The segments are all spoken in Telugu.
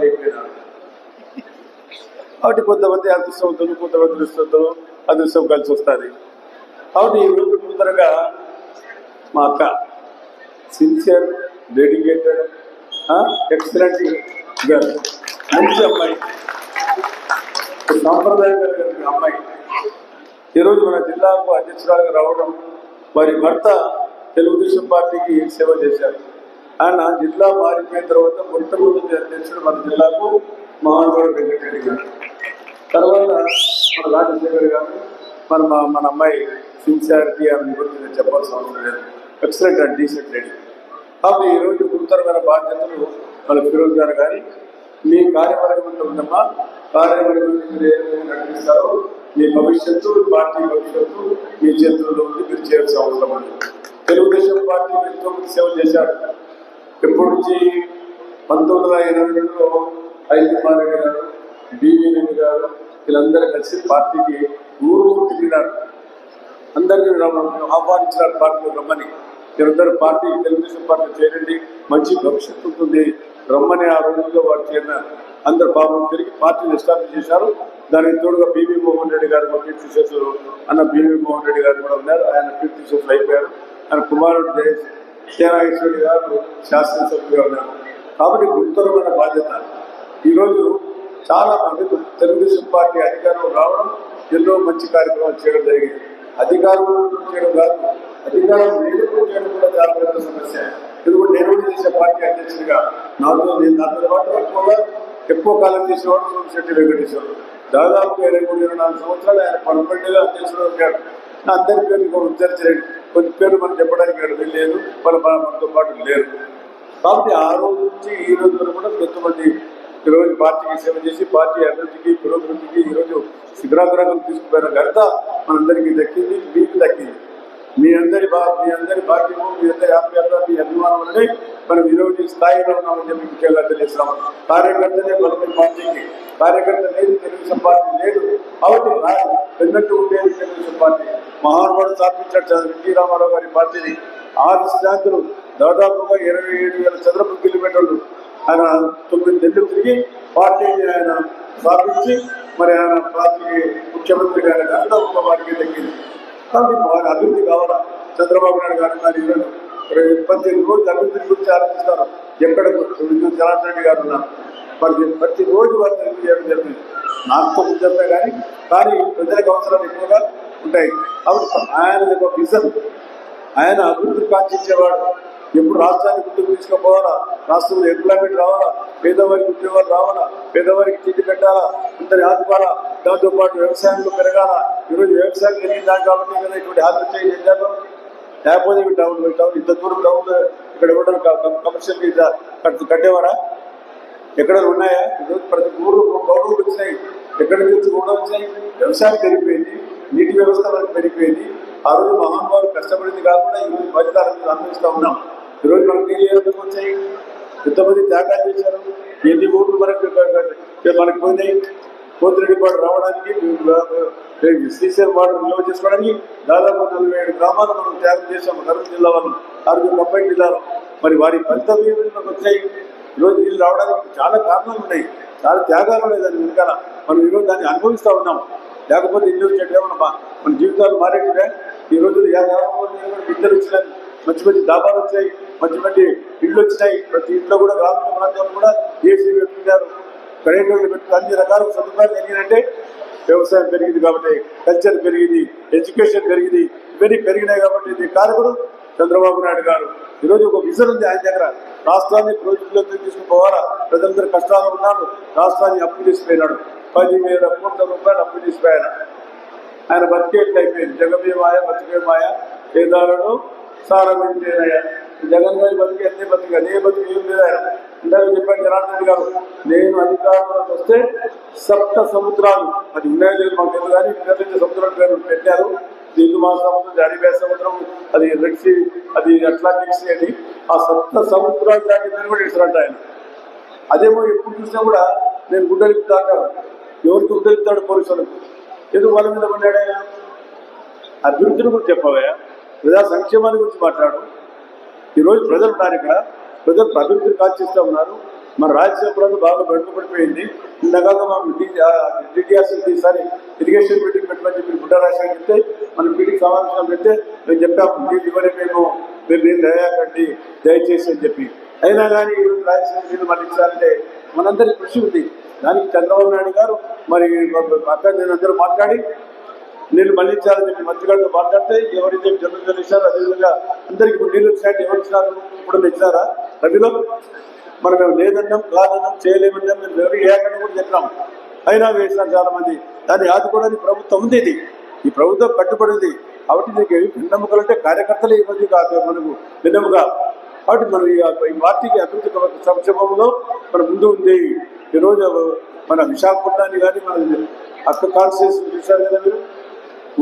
వాళ్ళు అయిపోయినారు కాబట్టి కొంతమంది అదృష్టవంతులు కొంతమంది దృష్టవంతులు అదృష్టం కలిసి వస్తుంది. కాబట్టి ఈ రోజు ముందరగా మా అక్క సిన్సియర్ డెడికేటెడ్ ఎక్సలెంట్ గర్ల్ మంచి అమ్మాయి. సాంప్రదాయం కలిగిన అమ్మాయి. ఈరోజు మన జిల్లాకు అధ్యక్షురాలుగా రావడం వారి భర్త తెలుగుదేశం పార్టీకి సేవ చేశారు. ఆయన జిల్లా మారిపోయిన తర్వాత మొట్టమొదటి అధ్యక్షుడు మన జిల్లాకు మహానుభావుడు వెంకటరెడ్డి గారు. తర్వాత మన రాజశేఖర్ గారు మన మా మన అమ్మాయి సిన్సియారిటీ ఆమె గురించి నేను చెప్పాల్సిన అవసరం లేదు. ఎక్సలెంట్ అండ్ డీసెంట్ లేడీ కాబట్టి ఈరోజు గురుతరమైన బాధ్యతలు మన ఫిరోజ్ గారు కానీ మీ కార్యవర్గం ఉందమ్మా కార్యవర్గం మీరు ఏమైనా నడిపిస్తారో మీ భవిష్యత్తు పార్టీ భవిష్యత్తు మీ చేతుల్లో ఉంది. మీరు చేయాల్సిన అవసరం ఉంది తెలుగుదేశం పార్టీ ఎంతో సేవ చేశారు. ఎప్పటి నుంచి పంతొమ్మిది వందల ఎనభై రెండులో ఐదు రెడ్డి గారు బీవీ రెడ్డి గారు వీళ్ళందరూ కలిసి పార్టీకి ఊరు ఊరు తిరిగినారు అందరికీ ఆహ్వానించినారు పార్టీలో రమ్మని. మీరందరూ పార్టీ తెలుగుదేశం పార్టీ చేరండి మంచి భవిష్యత్తు ఉంటుంది రమ్మని ఆ రోజుల్లో వారు చేరిన అందరు పాపం తిరిగి పార్టీని ఎస్టాబ్లిష్ చేశారు. దానికి తోడుగా బీవీ మోహన్ రెడ్డి గారు మా కీర్తి శేషులు అన్న బీవీ మోహన్ రెడ్డి గారు కూడా ఉన్నారు. ఆయన కీర్తి శేషులు అయిపోయారు. ఆయన కుమారుడు జయశ్రీ సేనాగేశ్వరి గారు శాసనసభ్యులుగా ఉన్నారు కాబట్టి గురుతరమైన బాధ్యత. ఈరోజు చాలా మంది తెలుగుదేశం పార్టీ అధికారం రావడం ఎన్నో మంచి కార్యక్రమాలు చేయడం జరిగింది. అధికారంలో చేయడం కాదు అధికారం లేకుండా చేయడం కూడా చాలా పెద్ద సమస్య. ఎందుకంటే నేను కూడా చేసే పార్టీ అధ్యక్షుడిగా. నాతో నేను నాతో పాటు ఎక్కువగా ఎక్కువ కాలం చేసేవాడు సోమిశెట్టి వెంకటేశ్వరుడు దాదాపు ఇరవై మూడు ఇరవై నాలుగు సంవత్సరాలు ఆయన పర్మనెంట్గా అధ్యక్షుడు అందరి పేర్లు ఉచ్చరించలేదు కొన్ని పేర్లు మనం చెప్పడానికి ఇక్కడ వెళ్ళలేదు మన మనతో పాటు లేరు. కాబట్టి ఆ రోజు నుంచి ఈ రోజు వరకు కూడా కొంతమంది ఈరోజు పార్టీకి సేవ చేసి పార్టీ అభివృద్ధికి పురోభివృద్ధికి ఈరోజు శిఖరాగ్రహం తీసుకుపోయిన ఘనత మనందరికీ దక్కింది మీకు దక్కింది. మీ అందరి బా మీ అందరి భాగ్యము మీ అందరి ఆప్యాయత మీ అభిమానం వల్లే మనం ఈరోజు స్థాయిలో ఉన్నామని చెప్పి ముఖ్యంగా తెలియజేస్తాం కార్యకర్తలే బలమైన పార్టీకి. కార్యకర్త లేదు తెలుగుదేశం పార్టీ లేదు. కాబట్టి రాదు పెన్నట్టు ఉండేది తెలుగుదేశం పార్టీ. మహానుభావుడు స్థాపించాడు ఎన్టీ రామారావు గారి పార్టీని. ఆరు శాంతులు దాదాపుగా ఇరవై ఏడు వేల చదరపు కిలోమీటర్లు ఆయన తొమ్మిది నెలలు తిరిగి పార్టీని ఆయన స్థాపించి మరి ఆయన పార్టీకి ముఖ్యమంత్రి గారి ఘనత వారికి తగ్గింది కాబట్టి వారి అభివృద్ధి కావాలా? చంద్రబాబు నాయుడు గారు ఉన్నారు ఈరోజు మరి ప్రతి రోజు అభివృద్ధి గురించి ఆలోచిస్తారు? ఎక్కడ విద్యుత్ జనార్దన్ రెడ్డి గారు ఉన్నారు? మరి ప్రతి రోజు వారిని అభివృద్ధి చేయడం జరిగింది. నాకు చెప్తా కానీ కానీ ప్రజలకు అవసరాలు ఎక్కువగా ఉంటాయి. కాబట్టి ఆయన యొక్క విజన్ ఆయన అభివృద్ధి కాంక్షించేవాడు ఎప్పుడు రాష్ట్రాన్ని గుర్తుకు తీసుకుపోవాలా? రాష్ట్రంలో ఎంప్లాయ్మెంట్ రావాలా? పేదవారికి ఉద్యోగాలు రావాలా? పేదవారికి తిండి పెట్టాలా అందరి ఆదుకోవాలా? దాంతో పాటు వ్యవసాయంలో పెరగాల? ఈరోజు వ్యవసాయం పెరిగిందాం కాబట్టి కదా ఇటువంటి ఆత్మహత్య చేశారు లేకపోతే ఇవి టౌన్ టౌన్ ఇంత దూరం టౌన్ ఇక్కడ ఇవ్వడం కమర్షియల్ కట్టు కట్టేవారా? ఎక్కడ ఉన్నాయా? ఈరోజు ప్రతి ఊరు గౌరవం వచ్చినాయి. ఎక్కడి నుంచి గౌడవ వచ్చాయి వ్యవసాయం పెరిగిపోయింది నీటి వ్యవస్థ మనకు పెరిగిపోయింది. ఆ రోజు మహానుభావులు కష్టపడింది కాకుండా ఈరోజు ఫలితాలను మేము అనుభవిస్తూ ఉన్నాం. ఈరోజు మనకు నీళ్ళు వచ్చాయి? ఎంతమంది త్యాగాలు చేశారు? ఎన్ని ఊర్లు మనకు మనకు పోయినాయి? కోతిరెడ్డిపాడు రావడానికి శ్రీశైలం వాడు నిల్వ చేసుకోవడానికి దాదాపు నలభై ఏడు గ్రామాలు మనం త్యాగం చేసాం కరూరు జిల్లా వాళ్ళు ఆరుగురు ముప్పై జిల్లాలో. మరి వారి ఫలితం ఏమి మనకు వచ్చాయి. ఈరోజు నీళ్ళు రావడానికి చాలా కారణాలు ఉన్నాయి. చాలా త్యాగాలు ఉన్నాయి దాని వెనకాల. మనం ఈరోజు దాన్ని అనుభవిస్తూ ఉన్నాం. లేకపోతే ఇల్లు వచ్చేట్లే మన మన జీవితాలు మారేట్టుగా ఈ రోజు యా బిడ్డలు వచ్చినాయి. మంచి మంచి దాబాలు వచ్చాయి. మంచి మంచి ఇళ్ళు వచ్చినాయి. ప్రతి ఇంట్లో కూడా గ్రామీణ ప్రాంతంలో కూడా ఏసీ పెట్టినారు కరెంటు పెట్టుకుని అన్ని రకాల సదుపాయాలు జరిగినంటే వ్యవసాయం పెరిగింది కాబట్టి కల్చర్ పెరిగింది ఎడ్యుకేషన్ పెరిగింది ఇవన్నీ పెరిగినాయి కాబట్టి ఇది కారకుడు చంద్రబాబు నాయుడు గారు. ఈరోజు ఒక విజన్ ఉంది ఆయన దగ్గర. రాష్ట్రాన్ని ప్రభుత్వంలో తీసుకుపోవాలా ప్రజలందరూ కష్టాలు ఉన్నారు. రాష్ట్రాన్ని అప్పు చేసిపోయినాడు పదివేల కోట్ల రూపాయలు అప్పు చేసిపోయాడు ఆయన బతికేట్లయిపోయింది. అయిపోయింది బతికేమాయ మాయ బతికే జగన్ గారి బతికి అన్ని బతిక అదే బతికి ఏం లేదు ఆయన. ఇందాక చెప్పాను జనార్దన్ రెడ్డి గారు నేను అధికారంలోకి వస్తే సప్త సముద్రాలు అది ఉన్నాయో లేదు మాకు తెలుగు కానీ నిన్నటి సముద్రం పేరు పెట్టారు. హిందూ మహాసముద్రం అరేబియా సముద్రం అది రెడ్ సీ అది అట్లాంటిక్ సీ అని ఆ సప్త సముద్రాలు దాటి కూడా ఇస్తారంట ఆయన. అదేమో ఎప్పుడు చూసినా కూడా నేను గుడ్డలిపుతా దాటాను. ఎవరికి గుడ్డలిపుతాడు పోలీసులకు ఎందుకు వాళ్ళ మీద పడ్డాడు ఆయన. అభివృద్ధిని గురించి చెప్పవయా ప్రజా సంక్షేమాన్ని గురించి మాట్లాడు. ఈరోజు ప్రజలు ఉన్నారు ఇక్కడ. ప్రజలు అభివృద్ధిని కాల్చిస్తూ ఉన్నారు. మన రాజ్యసభలో బాగా వెనుకబడిపోయింది ఇందాక మనం డిటిఆర్సీ ఈసారి ఇరిగేషన్ మీటింగ్ పెట్టమని చెప్పి గుడ్డ రాజశేఖర్ చెప్తే మనం మీటింగ్ సమావేశం పెడితే మేము చెప్పాము నీళ్ళు ఇవ్వలే మేము మీరు నీళ్ళు దయాకండి దయచేసి అని చెప్పి. అయినా కానీ ఈరోజు రాజ్యసభ నీళ్ళు మళ్ళీ ఇచ్చారంటే మనందరికీ కృషి ఉంది. దానికి చంద్రబాబు నాయుడు గారు మరి అక్కడ నేను అందరూ మాట్లాడి నీళ్ళు మళ్ళించాలని చెప్పి మంత్రిగారితో మాట్లాడితే ఎవరైతే జనరల్ ఇచ్చారో అదేవిధంగా అందరికి ఇప్పుడు నీళ్ళు వచ్చినట్టు ఎవరు ఇచ్చినారు ఇప్పుడు ఇచ్చారా రవిలో మనం మేము లేదన్నాం కాదన్నాం చేయలేమన్నాం మేము ఎవరికి ఏకంగా కూడా చెప్పినాం. అయినా వేసినారు చాలా మంది. దాన్ని ఆదుకోవడానికి ప్రభుత్వం ఉంది ఇది. ఈ ప్రభుత్వం కట్టుబడింది కాబట్టి దీనికి వెన్నెముకలు అంటే కార్యకర్తలే ఈరోజు కాదు మనకు వెన్నెముక కాబట్టి మనం ఈ పార్టీకి అభివృద్ధి సంక్షేమంలో మన ముందు ఉంది ఈరోజు మన విశాఖపట్నాన్ని కానీ మన అక్క కాన్స్టిట్యూన్స్ చూశారు కదా మీరు?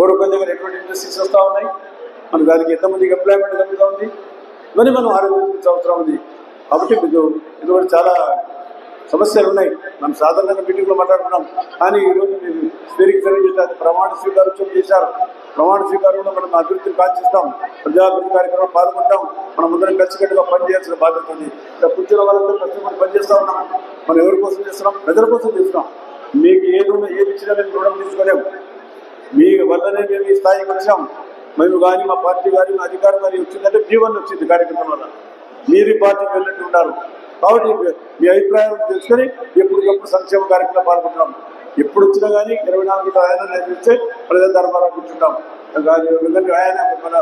ఓరకొండ దగ్గర ఎటువంటి ఇండస్ట్రీస్ వస్తూ ఉన్నాయి? మన దానికి ఎంతమందికి ఎంప్లాయ్మెంట్ కలుగుతూ ఉంది? మరి మనం ఆలోచించాల్సిన అవసరం ఉంది. కాబట్టి మీకు ఇటువంటి చాలా సమస్యలు ఉన్నాయి మనం సాధారణంగా మీటింగ్లో మాట్లాడుకున్నాం. కానీ ఈరోజు మీరు స్పీరింగ్ చేశారు ప్రమాణ స్వీకారోత్సవం చేశారు. ప్రమాణ స్వీకారంలో మనం అభివృద్ధిని కాంక్షిస్తాం ప్రజాభివృద్ధి కార్యక్రమంలో పాల్గొంటాం. మనం అందరం కలిసికట్టుగా పనిచేయాల్సిన బాధ్యత ఉంది. ఇక్కడ కూర్చున్న వాళ్ళందరూ కష్టపడి పనిచేస్తూ ఉన్నాం. మనం ఎవరి కోసం చేస్తున్నాం? ప్రజల కోసం చేస్తున్నాం. మీకు ఏది ఉన్నా ఏది ఇచ్చినా మేము రుణం తీసుకోలేము. మీ వల్లనే మేము ఈ స్థాయికి వచ్చాం. మేము కానీ మా పార్టీ కానీ మా అధికారం కానీ వచ్చిందంటే జీవన్ వచ్చింది కార్యక్రమం వల్ల. మీరు పార్టీకి వెళ్ళినట్టు ఉన్నారు కాబట్టి మీ అభిప్రాయం తెలుసుకొని ఎప్పటికప్పుడు సంక్షేమ కార్యక్రమం పాల్గొంటున్నాం ఎప్పుడు వచ్చినా కానీ ఇరవై నాలుగు ఆయన నేర్పిస్తే ప్రజల దర్బారా కూర్చుంటాం. కానీ ఆయన మన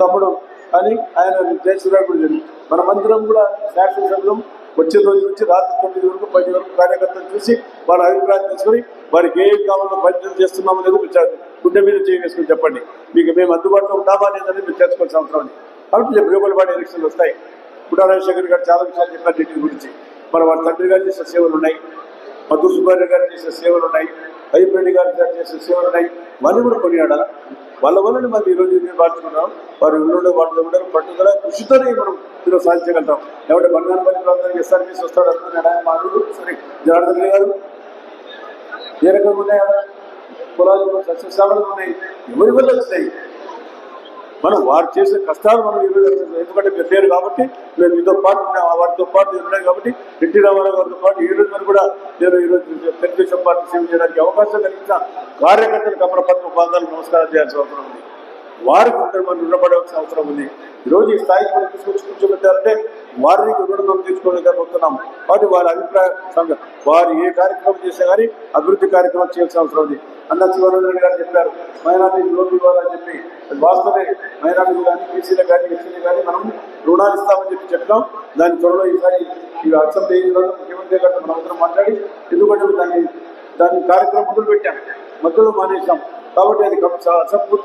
తమ్ముడు కానీ ఆయన జయశ్రీరావు కూడా జరిగింది. మన మందిరం కూడా శాసనసభ్యులం వచ్చే రోజు నుంచి రాత్రి తొమ్మిది వరకు పది వరకు కార్యకర్తలు చూసి వారి అభిప్రాయం తీసుకొని వారికి ఏం కావాలో పరిచయం చేస్తున్నామో లేదో మీరు చెప్ప- గుండె మీద చేసుకుని చెప్పండి. మీకు మేము అందుబాటులో ఉంటామా లేదని మీరు తెలుసుకోవాల్సిన అవసరం ఉంది కాబట్టి రేపు లోకల్పాటి ఎలక్షన్లు వస్తాయి. కుడా రాజశేఖర్ గారు చాలా విషయాలు చెప్పారు వీటి గురించి. మరి వారి తండ్రి గారు చేసిన సేవలు ఉన్నాయి. మధు సుబ్బారెడ్డి గారు చేసిన సేవలు ఉన్నాయి. అయ్యప్పరెడ్డి గారు చేసిన సేవలు ఉన్నాయి. వాళ్ళు కూడా కొనియాడాల? వాళ్ళ వల్లనే మనం ఈరోజు ఇది మార్చుకున్నాం వారు ఉండే వాళ్ళు ఉండరు. పట్టుదల కృషితోనే మనం ఈరోజు సాధించగలుగుతాం. ఎవరి బంగారపల్లి ప్రాంతానికి ఎస్ఆర్బీస్ వస్తాడు అనుకున్నాడు మా మానవుడు సరే జనార్దన్ రెడ్డి గారు ఏ రకంగా ఉన్నాయా? ఆడ? పొలాలు సస్యశ్యామలు ఉన్నాయి. ఎవరి వల్ల వస్తాయి మనం వారు చేసే కష్టాలు మనం ఈరోజు ఎందుకంటే మీరు లేరు కాబట్టి నేను మీతో పాటు వారితో పాటు ఉన్నాయి కాబట్టి ఎన్టీ రామారావు గారితో పాటు ఈ రోజు కూడా నేను ఈరోజు తెలుగుదేశం పార్టీ సేవ చేయడానికి అవకాశం కలిగించిన కార్యకర్తలకు అప్రపత్మ పాదాలు నమస్కారం చేయాల్సిన అవసరం ఉంది. వారికి ఒకరు మనం రుణపడాల్సిన అవసరం ఉంది. ఈరోజు ఈ స్థాయికి మనం తీసుకొచ్చి కూర్చోబెట్టారంటే వారిని రుణం తీసుకోలేకపోతున్నాం. కాబట్టి వారి అభిప్రాయ వారు ఏ కార్యక్రమం చేసినా కానీ అభివృద్ధి కార్యక్రమం చేయాల్సిన అవసరం ఉంది. అన్న శివరంజన్ గారు చెప్పారు మైనార్టీ లోన్ ఇవ్వాలని చెప్పి. అది వాస్తవే మైనార్టీలు కానీ బీసీలు కానీ ఎస్సీలు కానీ మనం రుణాలు ఇస్తామని చెప్పి చెప్పాం దాని త్వరలో ఈసారి ఈ అసెంబ్లీ ముఖ్యమంత్రి గారితో మనం అందరం మాట్లాడి ఎందుకంటే దాన్ని దాని కార్యక్రమం మొదలు పెట్టాం మధ్యలో మానేశాం. కాబట్టి అది కం-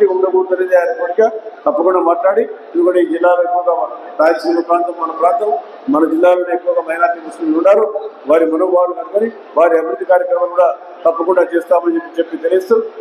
ఉండకూడదనేది ఆయన కోరిక. తప్పకుండా మాట్లాడి. ఎందుకంటే ఈ జిల్లాలో ఎక్కువగా రాయలసీమ ప్రాంతం మన ప్రాంతం మన జిల్లాలో ఎక్కువగా మైనార్టీ ముస్లింలు ఉన్నారు. వారి మనోభావాలు కనుకొని వారి అభివృద్ధి కార్యక్రమాలు కూడా తప్పకుండా చేస్తామని చెప్పి చెప్పి తెలియస్తూ